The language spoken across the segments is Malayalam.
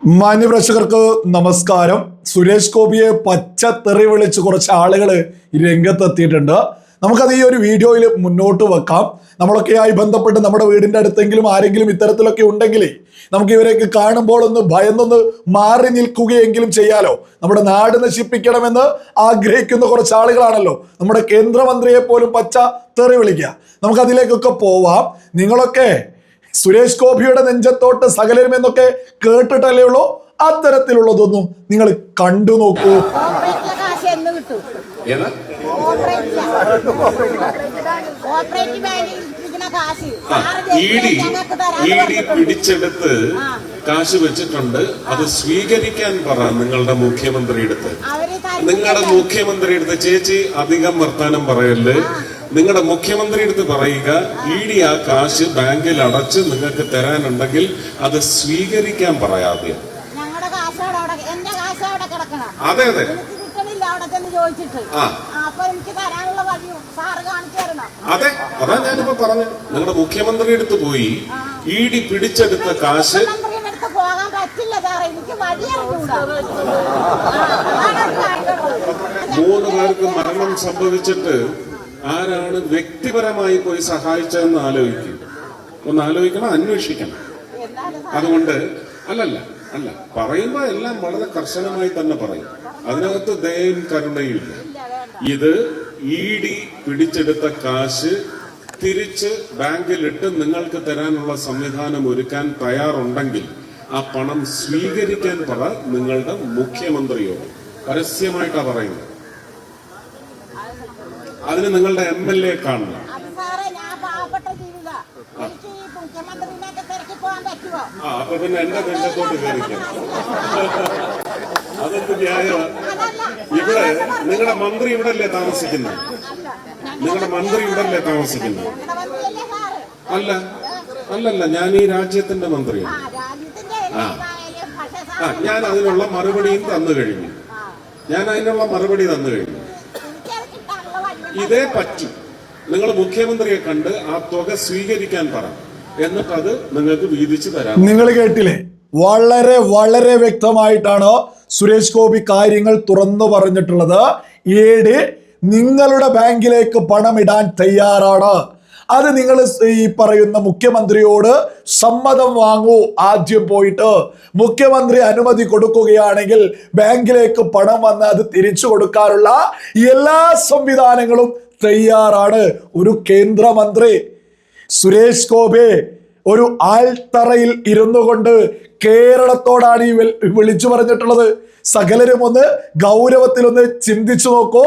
മാന്യപ്രേക്ഷകർക്ക് നമസ്കാരം. സുരേഷ് ഗോപിയെ തെറി വിളിച്ച് കുറച്ച് ആളുകൾ രംഗത്തെത്തിയിട്ടുണ്ട്. നമുക്കത് ഈ ഒരു വീഡിയോയിൽ മുന്നോട്ട് വെക്കാം. നമ്മളൊക്കെയായി ബന്ധപ്പെട്ട് നമ്മുടെ വീടിന്റെ അടുത്തെങ്കിലും ആരെങ്കിലും ഇത്തരത്തിലൊക്കെ ഉണ്ടെങ്കിൽ നമുക്ക് ഇവരെയൊക്കെ കാണുമ്പോൾ ഒന്ന് ഭയന്നൊന്ന് മാറി നിൽക്കുകയെങ്കിലും ചെയ്യാലോ. നമ്മുടെ നാട് നശിപ്പിക്കണമെന്ന് ആഗ്രഹിക്കുന്ന കുറച്ച് ആളുകളാണല്ലോ. നമ്മുടെ കേന്ദ്രമന്ത്രിയെ പോലും പച്ച തെറി വിളിക്കുക. നമുക്കതിലേക്കൊക്കെ പോവാം. നിങ്ങളൊക്കെ സുരേഷ് ഗോപിയുടെ നെഞ്ചത്തോട്ട് സകലരും എന്നൊക്കെ കേട്ടിട്ടല്ലേ ഉള്ളൂ? അത്തരത്തിലുള്ളതൊന്നും നിങ്ങൾ കണ്ടു നോക്കൂ. പിടിച്ചെടുത്ത് കാശ് വെച്ചിട്ടുണ്ട്. അത് സ്വീകരിക്കാൻ പറ നിങ്ങളുടെ മുഖ്യമന്ത്രിയുടെ അടുത്ത്. നിങ്ങളുടെ. മുഖ്യമന്ത്രിയുടെ അടുത്ത് ചേച്ചി അധികം വർത്താനം പറയല്ലേ നിങ്ങളുടെ മുഖ്യമന്ത്രി അടുത്ത് പറയുക ഇ ഡി ആ കാശ് ബാങ്കിൽ അടച്ച് നിങ്ങൾക്ക് തരാനുണ്ടെങ്കിൽ അത് സ്വീകരിക്കാൻ പറയാതെ. അതെ അതെ. അതെ അതാ ഞാനിപ്പോ പറഞ്ഞു നിങ്ങളുടെ മുഖ്യമന്ത്രി അടുത്ത് പോയി ഇ ഡി പിടിച്ചെടുത്ത കാശ് പോകാൻ പറ്റില്ല സാറേ. എനിക്ക് വഴി മൂന്ന് പേർക്ക് മരണം സംഭവിച്ചിട്ട് ആരാണ് വ്യക്തിപരമായി പോയി സഹായിച്ചതെന്ന് ആലോചിക്കും. ഒന്ന് ആലോചിക്കണം അന്വേഷിക്കണം. അതുകൊണ്ട് അല്ലല്ല അല്ല പറയുമ്പോ എല്ലാം വളരെ കർശനമായി തന്നെ പറയും. അതിനകത്ത് ദയയും കരുണയും ഇത് ഇ ഡി പിടിച്ചെടുത്ത കാശ് തിരിച്ച് ബാങ്കിലിട്ട് നിങ്ങൾക്ക് തരാനുള്ള സംവിധാനം ഒരുക്കാൻ തയ്യാറുണ്ടെങ്കിൽ ആ പണം സ്വീകരിക്കാൻ പറ നിങ്ങളുടെ മുഖ്യമന്ത്രിയോട്. പരസ്യമായിട്ടാ പറയുന്നത്. അതിന് നിങ്ങളുടെ എം എൽ എ കാണുക. ആ അപ്പൊ പിന്നെ എന്റെ നെഞ്ചത്തോട്ട് കയറിക്കാം. അതൊക്കെ ന്യായമാണ് ഇവിടെ നിങ്ങളുടെ മന്ത്രി ഇവിടെ അല്ലേ താമസിക്കുന്നത് നിങ്ങളുടെ മന്ത്രി ഇവിടെ അല്ലേ താമസിക്കുന്നത്? അല്ല അല്ലല്ല ഞാൻ ഈ രാജ്യത്തിന്റെ മന്ത്രിയാണ്. ആ ആ. ഞാൻ അതിനുള്ള മറുപടിയും തന്നു കഴിഞ്ഞു. ഞാൻ അതിനുള്ള മറുപടി തന്നു കഴിഞ്ഞു. ഇതേ പറ്റി. നിങ്ങൾ മുഖ്യമന്ത്രിയെ കണ്ട് ആ തുക സ്വീകരിക്കാൻ പറ. എന്നിട്ട് അത് നിങ്ങൾക്ക് വീതിച്ചു തരാം. നിങ്ങൾ കേട്ടില്ലേ? വളരെ വളരെ വ്യക്തമായിട്ടാണ് സുരേഷ് ഗോപി കാര്യങ്ങൾ തുറന്നു പറഞ്ഞിട്ടുള്ളത്. ഏട് നിങ്ങളുടെ ബാങ്കിലേക്ക് പണം ഇടാൻ തയ്യാറാണ്. അത് നിങ്ങൾ ഈ പറയുന്ന മുഖ്യമന്ത്രിയോട് സമ്മതം വാങ്ങൂ. ആദ്യം പോയിട്ട് മുഖ്യമന്ത്രി അനുമതി കൊടുക്കുകയാണെങ്കിൽ ബാങ്കിലേക്ക് പണം വന്ന് അത് തിരിച്ചു കൊടുക്കാനുള്ള എല്ലാ സംവിധാനങ്ങളും തയ്യാറാണ്. ഒരു കേന്ദ്രമന്ത്രി സുരേഷ് ഗോപി ഒരു ആൽത്തറയിൽ ഇരുന്നു കൊണ്ട് കേരളത്തോടാണ് ഈ വിളിച്ചു പറഞ്ഞിട്ടുള്ളത്. സകലരും ഒന്ന് ഗൗരവത്തിൽ ഒന്ന് ചിന്തിച്ചു നോക്കൂ.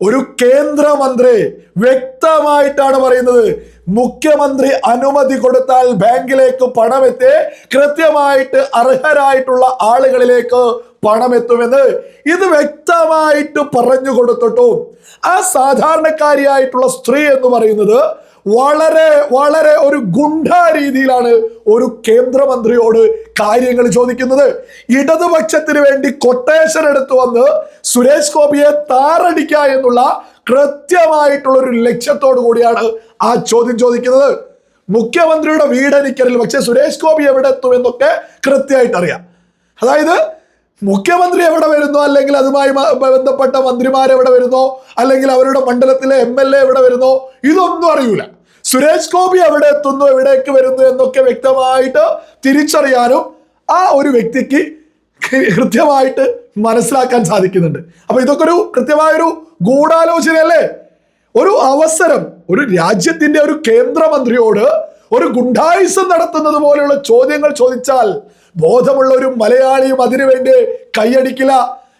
ഒരു കേന്ദ്രമന്ത്രി വ്യക്തമായിട്ടാണ് പറയുന്നത്. മുഖ്യമന്ത്രി അനുമതി കൊടുത്താൽ ബാങ്കിലേക്ക് പണമെത്തി കൃത്യമായിട്ട് അർഹരായിട്ടുള്ള ആളുകളിലേക്ക് പണമെത്തുമെന്ന് ഇത് വ്യക്തമായിട്ട് പറഞ്ഞു കൊടുത്തിട്ടും ആ സാധാരണക്കാരിയായിട്ടുള്ള സ്ത്രീ എന്ന് പറയുന്നത് വളരെ വളരെ ഒരു ഗുണ്ടാ രീതിയിലാണ് ഒരു കേന്ദ്രമന്ത്രിയോട് കാര്യങ്ങൾ ചോദിക്കുന്നത്. ഇടതുപക്ഷത്തിന് വേണ്ടി കൊട്ടേഷൻ എടുത്തു വന്ന് സുരേഷ് ഗോപിയെ താറടിക്കുക എന്നുള്ള കൃത്യമായിട്ടുള്ള ഒരു ലക്ഷ്യത്തോടു കൂടിയാണ് ആ ചോദ്യം ചോദിക്കുന്നത്. മുഖ്യമന്ത്രിയുടെ വീടെനിക്കലിൽ പക്ഷെ സുരേഷ് ഗോപി എവിടെ എത്തും എന്നൊക്കെ കൃത്യമായിട്ട് അറിയാം അതായത് മുഖ്യമന്ത്രി എവിടെ വരുന്നോ അല്ലെങ്കിൽ അതുമായി ബന്ധപ്പെട്ട മന്ത്രിമാർ എവിടെ വരുന്നോ അല്ലെങ്കിൽ അവരുടെ മണ്ഡലത്തിലെ എം എൽ എ എവിടെ വരുന്നോ ഇതൊന്നും അറിയൂല. സുരേഷ് ഗോപി എവിടെ എത്തുന്നു എവിടേക്ക് വരുന്നു എന്നൊക്കെ വ്യക്തമായിട്ട് തിരിച്ചറിയാനും ആ ഒരു വ്യക്തിക്ക് കൃത്യമായിട്ട് മനസ്സിലാക്കാൻ സാധിക്കുന്നുണ്ട്. അപ്പൊ ഇതൊക്കെ ഒരു കൃത്യമായൊരു ഗൂഢാലോചനയല്ലേ? ഒരു അവസരം ഒരു രാജ്യത്തിന്റെ ഒരു കേന്ദ്രമന്ത്രിയോട് ഒരു ഗുണ്ടായുസം നടത്തുന്നത് പോലെയുള്ള ചോദ്യങ്ങൾ ചോദിച്ചാൽ ബോധമുള്ള ഒരു മലയാളിയും അതിനുവേണ്ടി കൈയടിക്കില്ല.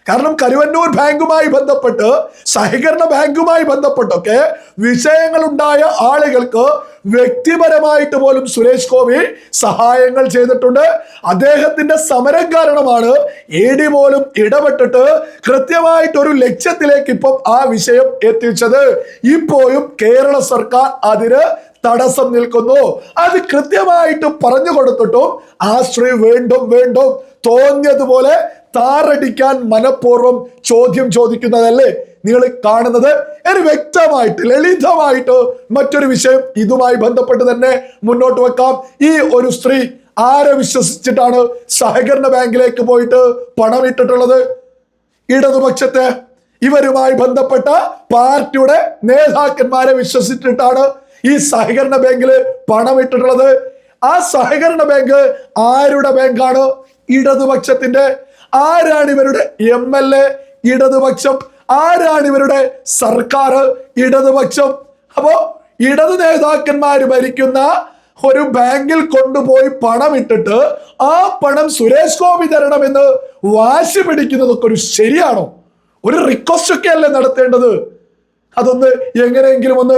കാരണം കരുവന്നൂർ ബാങ്കുമായി ബന്ധപ്പെട്ട് സഹകരണ ബാങ്കുമായി ബന്ധപ്പെട്ടൊക്കെ വിഷയങ്ങൾ ഉണ്ടായ ആളുകൾക്ക് വ്യക്തിപരമായിട്ട് പോലും സുരേഷ് ഗോപി സഹായങ്ങൾ ചെയ്തിട്ടുണ്ട്. അദ്ദേഹത്തിന്റെ സമരം കാരണമാണ് എ ഡി പോലും ഇടപെട്ടിട്ട് കൃത്യമായിട്ട് ഒരു ലക്ഷ്യത്തിലേക്ക് ഇപ്പം ആ വിഷയം എത്തിച്ചത്. ഇപ്പോഴും കേരള സർക്കാർ അതിന് തടസ്സം നിൽക്കുന്നു. അത് കൃത്യമായിട്ട് പറഞ്ഞു കൊടുത്തിട്ടും ആ സ്ത്രീ വീണ്ടും വീണ്ടും തോന്നിയതുപോലെ താറടിക്കാൻ മനഃപൂർവം ചോദ്യം ചോദിക്കുന്നതല്ലേ നിങ്ങൾ കാണുന്നത്? ഒരു വ്യക്തമായിട്ട് ലളിതമായിട്ട് മറ്റൊരു വിഷയം ഇതുമായി ബന്ധപ്പെട്ട് തന്നെ മുന്നോട്ട് വെക്കാം. ഈ ഒരു സ്ത്രീ ആരെ വിശ്വസിച്ചിട്ടാണ് സഹകരണ ബാങ്കിലേക്ക് പോയിട്ട് പണം ഇട്ടിട്ടുള്ളത്? ഇടതുപക്ഷത്തെ. ഇവരുമായി ബന്ധപ്പെട്ട പാർട്ടിയുടെ നേതാക്കന്മാരെ വിശ്വസിച്ചിട്ടാണ് ഈ സഹകരണ ബാങ്കിൽ പണം ഇട്ടിട്ടുള്ളത്. ആ സഹകരണ ബാങ്ക് ആരുടെ ബാങ്കാണ്? ഇടതുപക്ഷത്തിന്റെ. ആരാണ് ഇവരുടെ എം എൽ എ ഇടതുപക്ഷം? ആരാണ് ഇവരുടെ സർക്കാർ ഇടതുപക്ഷം? അപ്പോ ഇടതു നേതാക്കന്മാർ ഭരിക്കുന്ന ഒരു ബാങ്കിൽ കൊണ്ടുപോയി പണം ഇട്ടിട്ട് ആ പണം സുരേഷ് ഗോപി തരണമെന്ന് വാശി പിടിക്കുന്നതൊക്കെ ഒരു ശരിയാണോ? ഒരു റിക്വസ്റ്റ് ഒക്കെ അല്ലേ നടത്തേണ്ടത്? അതൊന്ന് എങ്ങനെയെങ്കിലും ഒന്ന്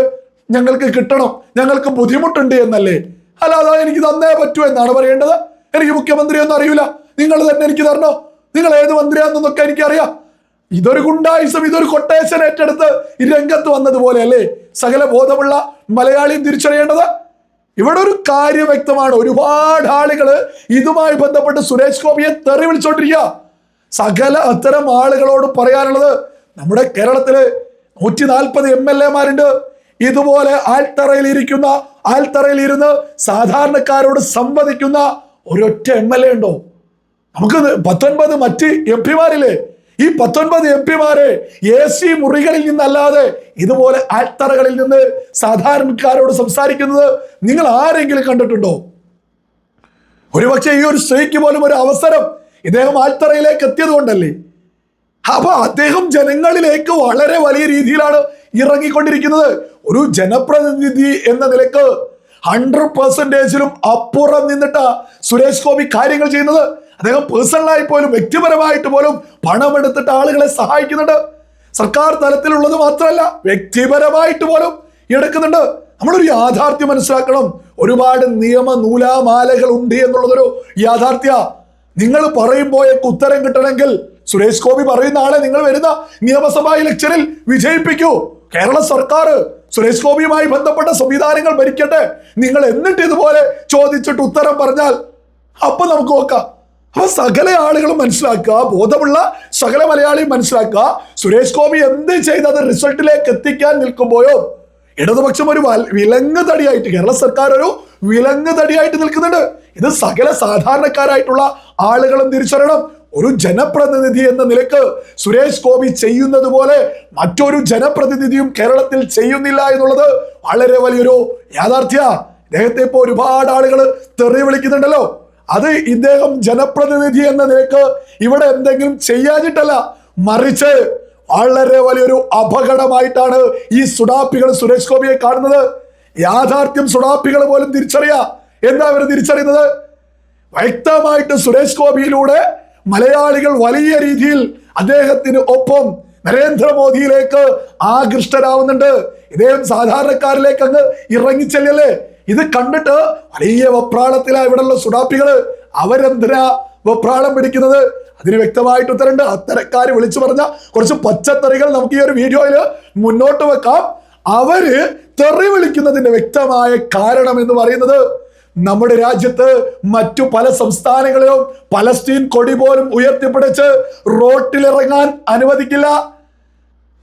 ഞങ്ങൾക്ക് കിട്ടണം ഞങ്ങൾക്ക് ബുദ്ധിമുട്ടുണ്ട് എന്നല്ലേ? അല്ലാതെ എനിക്ക് തന്നേ പറ്റൂ എന്നാണ് പറയേണ്ടത്. എനിക്ക് മുഖ്യമന്ത്രി ഒന്നും അറിയില്ല. നിങ്ങൾ തന്നെ എനിക്ക് തരണോ? നിങ്ങൾ ഏത് മന്ത്രിയാണെന്നൊക്കെ എനിക്കറിയാം. ഇതൊരു ഗുണ്ടായുസം ഇതൊരു കൊട്ടേഷൻ ഏറ്റെടുത്ത് ഈ രംഗത്ത് വന്നതുപോലെ അല്ലേ? സകല ബോധമുള്ള മലയാളിയും തിരിച്ചറിയേണ്ടത്. ഇവിടെ ഒരു കാര്യം വ്യക്തമാണ്. ഒരുപാട് ആളുകൾ ഇതുമായി ബന്ധപ്പെട്ട് സുരേഷ് ഗോപിയെ തെറി വിളിച്ചോണ്ടിരിക്കുക സകല അത്തരം ആളുകളോട് പറയാനുള്ളത് നമ്മുടെ കേരളത്തിൽ നൂറ്റി നാൽപ്പത് എം എൽ എമാരുണ്ട്. ഇതുപോലെ ആൽത്തറയിൽ ഇരിക്കുന്ന ആൽത്തറയിൽ ഇരുന്ന് സാധാരണക്കാരോട് സംവദിക്കുന്ന ഒരൊറ്റ എം എൽ എ ഉണ്ടോ? നമുക്ക് പത്തൊൻപത് മറ്റ് എം പിമാരില്ലേ? ഈ പത്തൊൻപത് എം പിമാരെ എ സി മുറികളിൽ നിന്നല്ലാതെ ഇതുപോലെ ആൽത്തറകളിൽ നിന്ന് സാധാരണക്കാരോട് സംസാരിക്കുന്നത് നിങ്ങൾ ആരെങ്കിലും കണ്ടിട്ടുണ്ടോ? ഒരുപക്ഷെ ഈ ഒരു സ്ത്രീക്ക് പോലും ഒരു അവസരം ഇദ്ദേഹം ആൽത്തറയിലേക്ക് എത്തിയത് കൊണ്ടല്ലേ? അപ്പൊ അദ്ദേഹം ജനങ്ങളിലേക്ക് വളരെ വലിയ രീതിയിലാണ് ഇറങ്ങിക്കൊണ്ടിരിക്കുന്നത്. ഒരു ജനപ്രതിനിധി എന്ന നിലയ്ക്ക് ഹൺഡ്രഡ് പെർസെന്റേജിലും അപ്പുറം നിന്നിട്ടാ സുരേഷ് ഗോപി കാര്യങ്ങൾ ചെയ്യുന്നത്. അദ്ദേഹം പേഴ്സണലായി പോലും വ്യക്തിപരമായിട്ട് പോലും പണമെടുത്തിട്ട് ആളുകളെ സഹായിക്കുന്നുണ്ട്. സർക്കാർ തലത്തിലുള്ളത് മാത്രമല്ല വ്യക്തിപരമായിട്ട് പോലും എടുക്കുന്നുണ്ട്. നമ്മളൊരു യാഥാർത്ഥ്യം മനസ്സിലാക്കണം. ഒരുപാട് നിയമ നൂലാമാലകൾ ഉണ്ട് എന്നുള്ളതൊരു യാഥാർത്ഥ്യ. നിങ്ങൾ പറയുമ്പോഴേക്ക് ഉത്തരം കിട്ടണമെങ്കിൽ സുരേഷ് ഗോപി പറയുന്ന ആളെ നിങ്ങൾ വരുന്ന നിയമസഭാ ഇലക്ഷനിൽ വിജയിപ്പിക്കൂ. കേരള സർക്കാർ സുരേഷ് ഗോപിയുമായി ബന്ധപ്പെട്ട സംവിധാനങ്ങൾ ഭരിക്കട്ടെ. നിങ്ങൾ എന്നിട്ട് ഇതുപോലെ ചോദിച്ചിട്ട് ഉത്തരം പറഞ്ഞാൽ അപ്പൊ നമുക്ക് നോക്കാം. അപ്പൊ സകല ആളുകളും മനസ്സിലാക്കുക ബോധമുള്ള സകല മലയാളിയും മനസ്സിലാക്കുക സുരേഷ് ഗോപി എന്ത് ചെയ്ത് അത് റിസൾട്ടിലേക്ക് എത്തിക്കാൻ നിൽക്കുമ്പോഴോ? ഇടതുപക്ഷം ഒരു വിലങ്ങ് തടിയായിട്ട് കേരള സർക്കാർ ഒരു വിലങ്ങ് തടിയായിട്ട് നിൽക്കുന്നുണ്ട്. ഇത് സകല സാധാരണക്കാരായിട്ടുള്ള ആളുകളും തിരിച്ചറിയണം. ഒരു ജനപ്രതിനിധി എന്ന നിലയ്ക്ക് സുരേഷ് ഗോപി ചെയ്യുന്നത് പോലെ മറ്റൊരു ജനപ്രതിനിധിയും കേരളത്തിൽ ചെയ്യുന്നില്ല എന്നുള്ളത് വളരെ വലിയൊരു യാഥാർത്ഥ്യ. ഇദ്ദേഹത്തെ ഇപ്പോൾ ഒരുപാട് ആളുകൾ തെറി വിളിക്കുന്നുണ്ടല്ലോ. അത് ഇദ്ദേഹം ജനപ്രതിനിധി എന്ന നിലയ്ക്ക് ഇവിടെ എന്തെങ്കിലും ചെയ്യാഞ്ഞിട്ടല്ല മറിച്ച് വളരെ വലിയൊരു അപകടമായിട്ടാണ് ഈ സുഡാപ്പികൾ സുരേഷ് ഗോപിയെ കാണുന്നത്. യാഥാർത്ഥ്യം സുഡാപ്പികൾ പോലും തിരിച്ചറിയാ. എന്താ അവർ തിരിച്ചറിയുന്നത്? വ്യക്തമായിട്ട് സുരേഷ് ഗോപിയിലൂടെ മലയാളികൾ വലിയ രീതിയിൽ അദ്ദേഹത്തിന് ഒപ്പം നരേന്ദ്രമോദിയിലേക്ക് ആകൃഷ്ടരാവുന്നുണ്ട്. ഇദ്ദേഹം സാധാരണക്കാരിലേക്ക് അങ്ങ് ഇറങ്ങിച്ചെല്ലല്ലേ? ഇത് കണ്ടിട്ട് വലിയ വെപ്രാളത്തിലാ ഇവിടെയുള്ള സുഡാപ്പികൾ. അവരെന്തിനാ വെപ്രാളം പിടിക്കുന്നത്? അതിന് വ്യക്തമായിട്ട് ഉത്തരണ്ട് അത്തരക്കാര് വിളിച്ചു പറഞ്ഞ കുറച്ച് പച്ചത്തറികൾ നമുക്ക് ഈ ഒരു വീഡിയോയിൽ മുന്നോട്ട് വെക്കാം. അവർ തെറി വിളിക്കുന്നതിന്റെ വ്യക്തമായ കാരണം എന്ന് പറയുന്നത് നമ്മുടെ രാജ്യത്ത് മറ്റു പല സംസ്ഥാനങ്ങളിലും പലസ്തീൻ കൊടി പോലും ഉയർത്തിപ്പിടിച്ച് റോട്ടിലിറങ്ങാൻ അനുവദിക്കില്ല.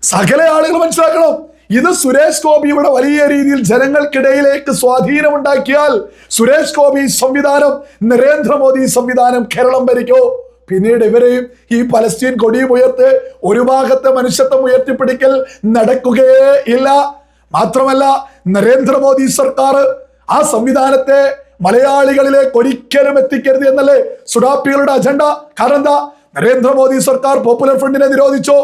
സകല ആളുകൾ മനസ്സിലാക്കണം. ഇത് സുരേഷ് ഗോപിയുടെ വലിയ രീതിയിൽ ജനങ്ങൾക്കിടയിലേക്ക് സ്വാധീനമുണ്ടാക്കിയാൽ സുരേഷ് ഗോപി സംവിധാനം നരേന്ദ്രമോദി സംവിധാനം കേരളം ഭരിക്കോ. പിന്നീട് ഇവരെയും ഈ പലസ്തീൻ കൊടിയും ഉയർത്ത് ഒരു ഭാഗത്തെ മനുഷ്യത്വം ഉയർത്തിപ്പിടിക്കൽ നടക്കുകയേ ഇല്ല മാത്രമല്ല നരേന്ദ്രമോദി സർക്കാർ ആ സംവിധാനത്തെ മലയാളികളിലേക്ക് ഒരിക്കലും എത്തിക്കരുത് എന്നല്ലേ സുഡാപ്പികളുടെ അജണ്ട? കാരണം എന്താ? നരേന്ദ്രമോദി സർക്കാർ പോപ്പുലർ ഫ്രണ്ടിനെ നിരോധിച്ചോ.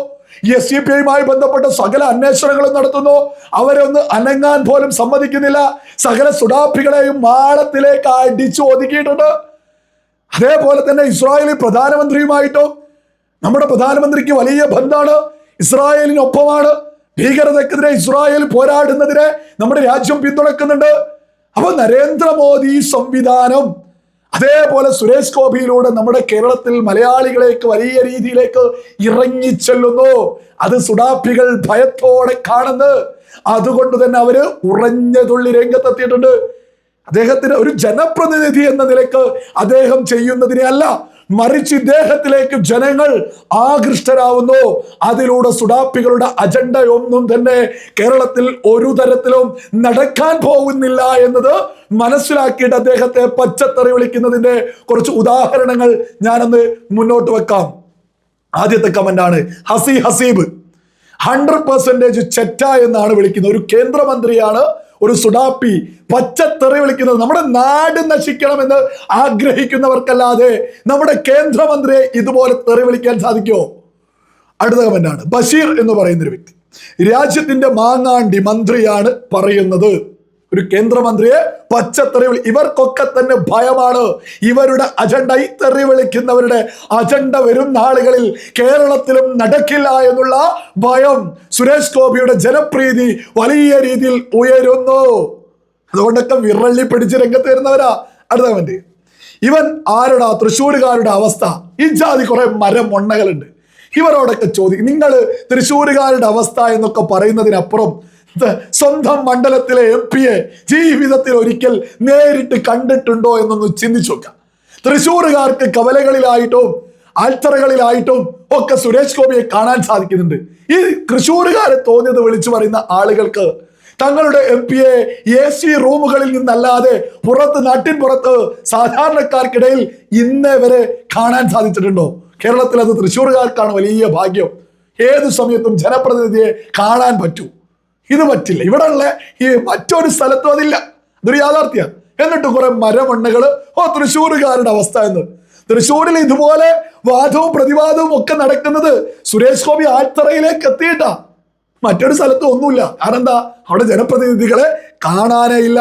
എസ് സി പി ഐയുമായി ബന്ധപ്പെട്ട സകല അന്വേഷണങ്ങളും നടത്തുന്നു. അവരൊന്ന് അനങ്ങാൻ പോലും സമ്മതിക്കുന്നില്ല. സകല സുഡാപ്പികളെയും മാളത്തിലേക്ക് അടിച്ചു ഒതുക്കിയിട്ടുണ്ട്. അതേപോലെ തന്നെ ഇസ്രായേലി പ്രധാനമന്ത്രിയുമായിട്ടോ നമ്മുടെ പ്രധാനമന്ത്രിക്ക് വലിയ ബന്ധമാണ്. ഇസ്രായേലിനൊപ്പമാണ്. ഭീകരതക്കെതിരെ ഇസ്രായേൽ പോരാടുന്നതിനെ നമ്മുടെ രാജ്യം പിന്തുണക്കുന്നുണ്ട്. അപ്പൊ നരേന്ദ്രമോദി സംവിധാനം അതേപോലെ സുരേഷ് ഗോപിയിലൂടെ നമ്മുടെ കേരളത്തിൽ മലയാളികളേക്ക് വലിയ രീതിയിലേക്ക് ഇറങ്ങിച്ചെല്ലുന്നു അത് സുഡാപ്പികൾ ഭയത്തോടെ കാണുന്നു. അതുകൊണ്ട് തന്നെ അവർ ഉറഞ്ഞ തുള്ളി രംഗത്തെത്തിയിട്ടുണ്ട്. അദ്ദേഹത്തിന് ഒരു ജനപ്രതിനിധി എന്ന നിലയ്ക്ക് അദ്ദേഹം ചെയ്യുന്നതിനെ അല്ല മറിച്ച് ഇദ്ദേഹത്തിലേക്ക് ജനങ്ങൾ ആകൃഷ്ടരാവുന്നു. അതിലൂടെ സുഡാപ്പികളുടെ അജണ്ട ഒന്നും തന്നെ കേരളത്തിൽ ഒരു തരത്തിലും നടക്കാൻ പോകുന്നില്ല എന്നത് മനസ്സിലാക്കിയിട്ട് അദ്ദേഹത്തെ പച്ചത്തറി വിളിക്കുന്നതിന്റെ കുറച്ച് ഉദാഹരണങ്ങൾ ഞാനൊന്ന് മുന്നോട്ട് വെക്കാം. ആദ്യത്തെ കമന്റ് ആണ് ഹസി ഹസീബ്. ഹൺഡ്രഡ് പെർസെന്റേജ് ചെറ്റ എന്നാണ് വിളിക്കുന്നത്. ഒരു കേന്ദ്രമന്ത്രിയാണ് ഒരു സുഡാപ്പി പച്ചത്തെറി വിളിക്കുന്നത് നമ്മുടെ നാട് നശിക്കണമെന്ന് ആഗ്രഹിക്കുന്നവർക്കല്ലാതെ നമ്മുടെ കേന്ദ്രമന്ത്രിയെ ഇതുപോലെ തെറി വിളിക്കാൻ സാധിക്കുമോ? അടുത്ത കമന്റാണ് ബഷീർ എന്ന് പറയുന്നൊരു വ്യക്തി. രാജ്യത്തിന്റെ മാങ്ങാണ്ടി മന്ത്രിയാണ് പറയുന്നത്. ഒരു കേന്ദ്രമന്ത്രിയെ പച്ചത്തെറി ഇവർക്കൊക്കെ തന്നെ ഭയമാണ്. ഇവരുടെ അജണ്ട ഈ തെറി വിളിക്കുന്നവരുടെ അജണ്ട വരും നാളുകളിൽ കേരളത്തിലും നടക്കില്ല എന്നുള്ള ഭയം സുരേഷ് ഗോപിയുടെ ജനപ്രീതി വലിയ രീതിയിൽ ഉയരുന്നു. അതുകൊണ്ടൊക്കെ വിറള്ളി പിടിച്ച് രംഗത്ത് വരുന്നവരാ. അടുത്ത കമന്റ് ഇവൻ ആരുടെ? തൃശ്ശൂരുകാരുടെ അവസ്ഥ. ഈ ജാതി കുറെ മരം മൊണ്ണകളുണ്ട്. ഇവരോടൊക്കെ ചോദിക്കും നിങ്ങൾ തൃശ്ശൂരുകാരുടെ അവസ്ഥ എന്നൊക്കെ പറയുന്നതിനപ്പുറം സ്വന്തം മണ്ഡലത്തിലെ എം പിയെ ജീവിതത്തിൽ ഒരിക്കൽ നേരിട്ട് കണ്ടിട്ടുണ്ടോ എന്നൊന്ന് ചിന്തിച്ചു നോക്കാം തൃശ്ശൂരുകാർക്ക് കവലകളിലായിട്ടും ആൽത്തറകളിലായിട്ടും ഒക്കെ സുരേഷ് ഗോപിയെ കാണാൻ സാധിക്കുന്നുണ്ട്. ഈ തൃശ്ശൂരുകാരെ തോന്നിയത് വിളിച്ചു പറയുന്ന ആളുകൾക്ക് തങ്ങളുടെ എം പിയെ എ സി റൂമുകളിൽ നിന്നല്ലാതെ പുറത്ത് നാട്ടിൻ പുറത്ത് സാധാരണക്കാർക്കിടയിൽ ഇന്നേ വരെ കാണാൻ സാധിച്ചിട്ടുണ്ടോ? കേരളത്തിൽ അത് തൃശ്ശൂർകാർക്കാണ് വലിയ ഭാഗ്യം. ഏത് സമയത്തും ജനപ്രതിനിധിയെ കാണാൻ പറ്റൂ. ഇത് പറ്റില്ല. ഇവിടെ ഉള്ള ഈ മറ്റൊരു സ്ഥലത്തും അതില്ല. ഇതൊരു യാഥാർത്ഥ്യമാണ് എന്നിട്ട് കുറെ മരമണ്ണകൾ ഓ തൃശ്ശൂരുകാരുടെ അവസ്ഥ എന്ന്. തൃശ്ശൂരിൽ ഇതുപോലെ വാദവും പ്രതിവാദവും ഒക്കെ നടക്കുന്നത് സുരേഷ് ഗോപി ആൽത്തറയിലേക്ക് എത്തിയിട്ടാ. മറ്റൊരു സ്ഥലത്തും ഒന്നുമില്ല. കാരണം എന്താ അവിടെ ജനപ്രതിനിധികളെ കാണാനേ ഇല്ല.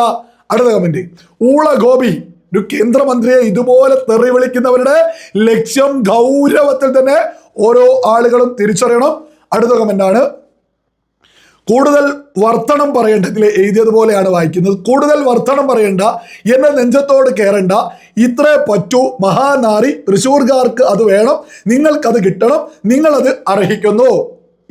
അടുത്ത കമന്റ് ഊള ഗോപി ഒരു കേന്ദ്രമന്ത്രിയെ ഇതുപോലെ തെറി വിളിക്കുന്നവരുടെ ലക്ഷ്യം ഗൗരവത്തിൽ തന്നെ ഓരോ ആളുകളും തിരിച്ചറിയണം. അടുത്ത ഗവൺമെന്റ് ആണ്. കൂടുതൽ വർത്തണം പറയേണ്ട ഇതിൽ എഴുതിയതുപോലെയാണ് വായിക്കുന്നത്. കൂടുതൽ വർത്തണം പറയേണ്ട എന്നെ നെഞ്ചത്തോട് കയറണ്ട ഇത്രേ പറ്റൂ. മഹാനാറി തൃശ്ശൂർകാർക്ക് അത് വേണം. നിങ്ങൾക്കത് കിട്ടണം. നിങ്ങളത് അർഹിക്കുന്നു.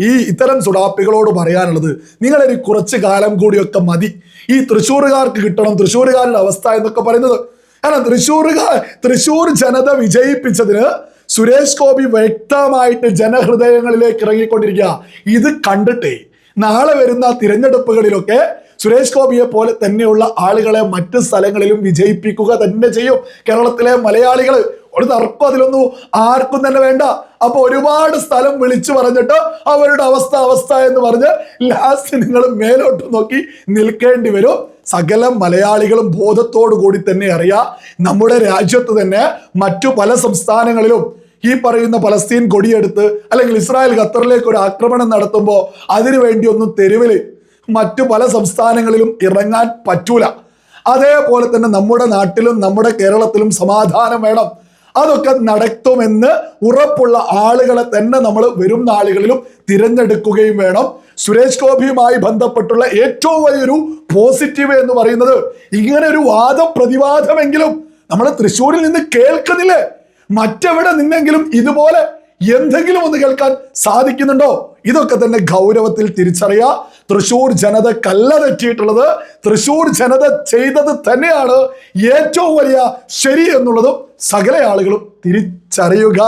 ഈ ഇത്തരം സുഡാപ്പികളോട് പറയാനുള്ളത് നിങ്ങളൊരു കുറച്ച് കാലം കൂടിയൊക്കെ മതി. ഈ തൃശ്ശൂർകാർക്ക് കിട്ടണം തൃശ്ശൂർകാരുടെ അവസ്ഥ എന്നൊക്കെ പറയുന്നത്. കാരണം തൃശ്ശൂർകാർ തൃശ്ശൂർ ജനത വിജയിപ്പിച്ചതിന് സുരേഷ് ഗോപി വ്യക്തമായിട്ട് ജനഹൃദയങ്ങളിലേക്ക് ഇറങ്ങിക്കൊണ്ടിരിക്കുക. ഇത് കണ്ടിട്ടേ നാളെ വരുന്ന തിരഞ്ഞെടുപ്പുകളിലൊക്കെ സുരേഷ് ഗോപിയെ പോലെ തന്നെയുള്ള ആളുകളെ മറ്റ് സ്ഥലങ്ങളിലും വിജയിപ്പിക്കുക തന്നെ ചെയ്യും. കേരളത്തിലെ മലയാളികൾ ഒരു തർക്കം അതിലൊന്നും ആർക്കും തന്നെ വേണ്ട. അപ്പൊ ഒരുപാട് സ്ഥലം വിളിച്ചു പറഞ്ഞിട്ട് അവരുടെ അവസ്ഥ അവസ്ഥ എന്ന് പറഞ്ഞ് ലാസ്റ്റ് നിങ്ങൾ മേലോട്ട് നോക്കി നിൽക്കേണ്ടി വരും. സകല മലയാളികളും ബോധത്തോടു കൂടി തന്നെ അറിയാം. നമ്മുടെ രാജ്യത്ത് തന്നെ മറ്റു പല സംസ്ഥാനങ്ങളിലും ഈ പറയുന്ന പലസ്തീൻ കൊടിയെടുത്ത് അല്ലെങ്കിൽ ഇസ്രായേൽ ഖത്തറിലേക്ക് ഒരു ആക്രമണം നടത്തുമ്പോൾ അതിനുവേണ്ടി ഒന്നും തെരുവിൽ മറ്റു പല സംസ്ഥാനങ്ങളിലും ഇറങ്ങാൻ പറ്റൂല. അതേപോലെ തന്നെ നമ്മുടെ നാട്ടിലും നമ്മുടെ കേരളത്തിലും സമാധാനം വേണം. അതൊക്കെ നടത്തുമെന്ന് ഉറപ്പുള്ള ആളുകളെ തന്നെ നമ്മൾ വരും നാളുകളിലും തിരഞ്ഞെടുക്കുകയും വേണം. സുരേഷ് ഗോപിയുമായി ബന്ധപ്പെട്ടുള്ള ഏറ്റവും വലിയൊരു പോസിറ്റീവ് എന്ന് പറയുന്നത് ഇങ്ങനെ ഒരു വാദപ്രതിവാദമെങ്കിലും നമ്മൾ തൃശ്ശൂരിൽ നിന്ന് കേൾക്കുന്നില്ലേ? മറ്റെവിടെ നിന്നെങ്കിലും ഇതുപോലെ എന്തെങ്കിലും ഒന്ന് കേൾക്കാൻ സാധിക്കുന്നുണ്ടോ? ഇതൊക്കെ തന്നെ ഗൗരവത്തിൽ തിരിച്ചറിയാ. തൃശൂർ ജനത കല്ല തെറ്റിയിട്ടുള്ളത് തൃശൂർ ജനത ചെയ്തത് തന്നെയാണ് ഏറ്റവും വലിയ ശരി എന്നുള്ളതും സകല ആളുകളും തിരിച്ചറിയുക.